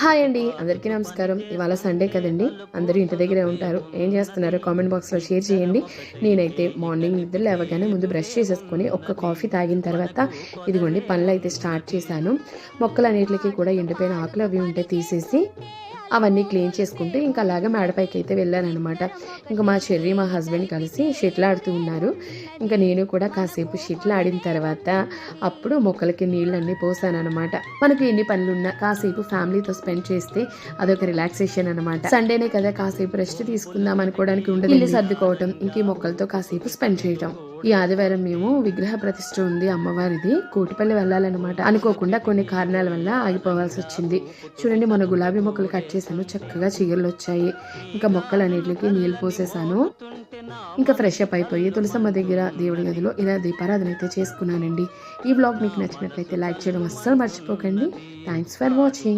Hi అండి అందరికీ నమస్కారం. ఇవాళ సండే కదండి అందరూ ఇంటి దగ్గరే ఉంటారు. ఏం చేస్తున్నారో? కామెంట్ బాక్స్లో షేర్ చేయండి. నేనైతే మార్నింగ్ నిద్ర లేవగానే ముందు బ్రష్ చేసేసుకొని ఒక్క కాఫీ తాగిన తర్వాత ఇదిగోండి పనులు అయితే స్టార్ట్ చేశాను. మొక్కలు అన్నిటికీ కూడా ఎండిపోయిన ఆకులు అవి ఉంటే తీసేసి అవన్నీ క్లీన్ చేసుకుంటూ ఇంకా అలాగే మేడపైకి అయితే వెళ్ళానమాట ఇంకా మా చెర్రి మా హస్బెండ్ కలిసి షిట్లాడుతూ ఆడుతూ ఉన్నారు. ఇంకా నేను కూడా కాసేపు షెటిల్ ఆడిన తర్వాత అప్పుడు మొక్కలకి నీళ్ళన్నీ పోసానమాట మనకు ఎన్ని పనులున్నా కాసేపు ఫ్యామిలీతో స్పెండ్ చేస్తే అదొక రిలాక్సేషన్ అనమాట సండేనే కదా కాసేపు రెస్ట్ తీసుకుందాం అనుకోవడానికి ఉండదు ఇల్లు సర్దుకోవటం ఇంక ఈ మొక్కలతో కాసేపు స్పెండ్ చేయటం. ఈ ఆదివారం మేము విగ్రహ ప్రతిష్ఠ ఉంది అమ్మవారిది. కోటిపల్లి వెళ్ళాలన్నమాట. అనుకోకుండా కొన్ని కారణాల వల్ల ఆగిపోవాల్సి వచ్చింది. చూడండి మన గులాబీ మొక్కలు కట్ చేశాను. చక్కగా చిగుర్లు వచ్చాయి. ఇంకా మొక్కలు అన్నిటికి నీళ్ళు పోసేసాను ఇంకా ఫ్రెష్ అప్ అయిపోయి తులసమ్మ దగ్గర దేవుడి గదిలో ఇలా దీపారాధన అయితే చేసుకున్నానండి. ఈ బ్లాగ్ మీకు నచ్చినట్లయితే లైక్ చేయడం అస్సలు మర్చిపోకండి. Thanks for watching